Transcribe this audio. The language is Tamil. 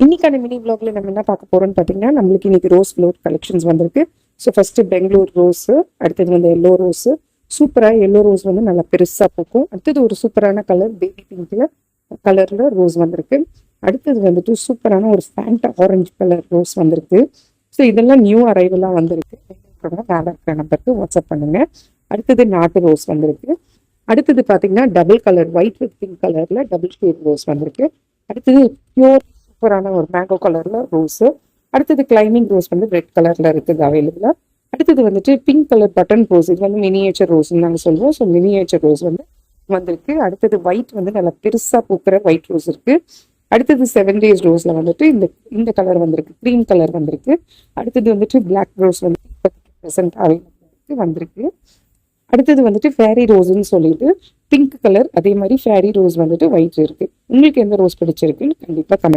இன்னைக்கான மினி vlogல நம்ம என்ன பார்க்க போறோம்னு பார்த்தீங்கன்னா நம்மளுக்கு இன்னைக்கு ரோஸ் ஃப்ளோர் கலெக்ஷன்ஸ் வந்திருக்கு. ஸோ ஃபர்ஸ்ட் பெங்களூர் ரோஸு அடுத்தது வந்து எல்லோ ரோஸு சூப்பராக எல்லோ ரோஸ் வந்து நல்லா பெருசாக பூக்கும். அடுத்தது ஒரு சூப்பரான கலர் பேபி பிங்க்ல கலரில் ரோஸ் வந்திருக்கு. அடுத்தது வந்துட்டு சூப்பரான ஒரு ஃபேண்டா ஆரஞ்சு கலர் ரோஸ் வந்திருக்கு. ஸோ இதெல்லாம் நியூ அரைவலாக வந்திருக்கு. மேலே இருக்கிற நம்பருக்கு வாட்ஸ்அப் பண்ணுங்க. அடுத்தது நாட்டு ரோஸ் வந்திருக்கு. அடுத்தது பார்த்தீங்கன்னா double colour white with pink கலரில் டபுள் ஷேட் ரோஸ் வந்திருக்கு. அடுத்தது பியூர் சூப்பரான ஒரு மேங்கோ கலர்ல ரோஸு அடுத்தது கிளைமிங் ரோஸ் வந்து ரெட் கலர்ல இருக்குது அவைலபிளா அடுத்தது வந்துட்டு பிங்க் கலர் பட்டன் ரோஸ் இது வந்து மினியேச்சர் ரோஸ்ன்னு நாங்கள் சொல்லுவோம் ஸோ மினியேச்சர் ரோஸ் வந்து வந்திருக்கு. அடுத்தது ஒயிட் வந்து நல்லா பெருசா பூக்கிற ஒயிட் ரோஸ் இருக்கு. அடுத்தது செவன் டேஸ் ரோஸ்ல வந்துட்டு இந்த இந்த கலர் வந்திருக்கு. க்ரீம் கலர் வந்திருக்கு. அடுத்தது வந்துட்டு பிளாக் ரோஸ் வந்து ப்ரெசென்ட் அவைலபிளாக வந்திருக்கு. அடுத்தது வந்துட்டு ஃபேரி ரோஸ்ன்னு சொல்லிட்டு பிங்க் கலர் அதே மாதிரி ஃபேரி ரோஸ் வந்துட்டு ஒயிட் இருக்கு. உங்களுக்கு எந்த ரோஸ் பிடிச்சிருக்குன்னு கண்டிப்பா கமெண்ட்